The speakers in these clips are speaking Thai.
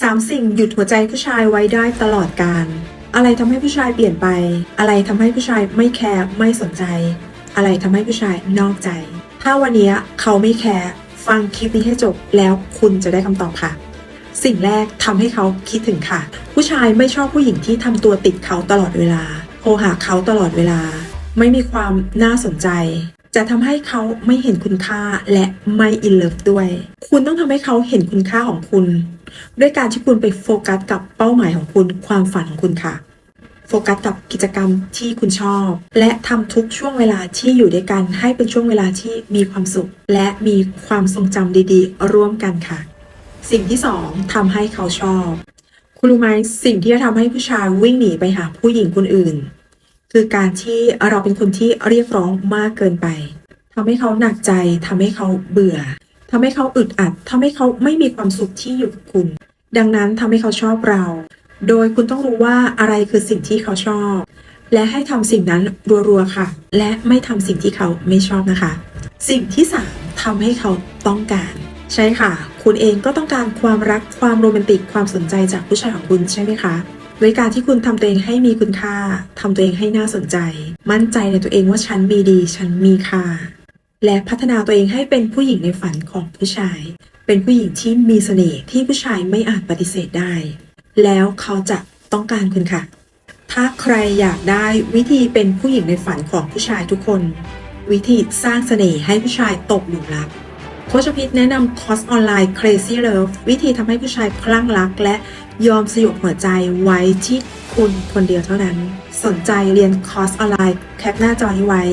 สามสิ่งหยุดหัวใจผู้ชายไว้ได้ตลอดการ อะไรทำให้ผู้ชายเปลี่ยนไป อะไรทำให้ผู้ชายไม่แคร์ไม่สนใจ อะไรทำให้ผู้ชายนอกใจ ถ้าวันนี้เขาไม่แคร์ฟังคลิปนี้ให้จบแล้วคุณจะได้คำตอบค่ะ สิ่งแรกทำให้เขาคิดถึงค่ะ ผู้ชายไม่ชอบผู้หญิงที่ทำตัวติดเขาตลอดเวลาโทรหาเขาตลอดเวลา ไม่มีความน่าสนใจ จะทำให้เขาไม่เห็นคุณค่าและไม่อินเลิฟด้วย คุณต้องทำให้เขาเห็นคุณค่าของคุณ ด้วยการที่คุณไปโฟกัสกับเป้าหมายของคุณความฝันของคุณค่ะ โฟกัสกับกิจกรรมที่คุณชอบ และทำทุกช่วงเวลาที่อยู่ด้วยกันให้เป็นช่วงเวลาที่มีความสุข และมีความทรงจำดีๆ ร่วมกันค่ะ สิ่งที่สองทำให้เขาชอบ คุณรู้ไหมสิ่งที่จะทำให้ผู้ชายวิ่งหนีไปหาผู้หญิงคนอื่น คือการที่เราเป็นคนที่เรียกร้องมากเกินไปทำให้เขาหนักใจทำให้เขาเบื่อทำให้เขาอึดอัดทำให้เขาไม่มีความสุขที่อยู่กับคุณ ดังนั้นทำให้เขาชอบเรา โดยคุณต้องรู้ว่าอะไรคือสิ่งที่เขาชอบ และให้ทำสิ่งนั้นรัวๆค่ะ และไม่ทำสิ่งที่เขาไม่ชอบนะคะ สิ่งที่สามทำให้เขาต้องการ ใช่ค่ะ คุณเองก็ต้องการความรักความโรแมนติกความสนใจจากผู้ชายของคุณใช่ไหมคะ โดยการที่คุณทำตัวเองให้มีคุณค่าทำตัวเองให้น่าสนใจ มั่นใจในตัวเองว่าฉันมีดี ฉันมีค่า และพัฒนาตัวเองให้เป็นผู้หญิงในฝันของผู้ชาย เป็นผู้หญิงที่มีเสน่ห์ที่ผู้ชายไม่อาจปฏิเสธได้ แล้วเขาจะต้องการคุณค่ะ ถ้าใครอยากได้วิธีเป็นผู้หญิงในฝันของผู้ชายทุกคน วิธีสร้างเสน่ห์ให้ผู้ชายตกหลุมรัก โคชพิษแนะนำคอร์สออนไลน์ Crazy Love วิธีทำให้ผู้ชายคลั่งรัก และยอมสยบหัวใจไว้ที่คุณคนเดียวเท่านั้น สนใจเรียนคอร์สออนไลน์แคปหน้าจอนี้ไว้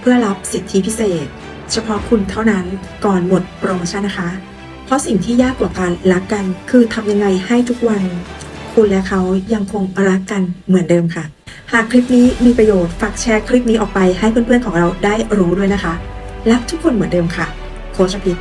เพื่อรับสิทธิพิเศษ เฉพาะคุณเท่านั้นก่อนหมดโปรโมชั่นนะคะ เพราะสิ่งที่ยากกว่าการรักกัน คือทำยังไงให้ทุกวัน คุณและเขายังคงรักกันเหมือนเดิมค่ะ หากคลิปนี้มีประโยชน์ฝากแชร์คลิปนี้ออกไปให้เพื่อนๆของเราได้รู้ด้วยนะคะ รักทุกคนเหมือนเดิมค่ะ โคชพิษ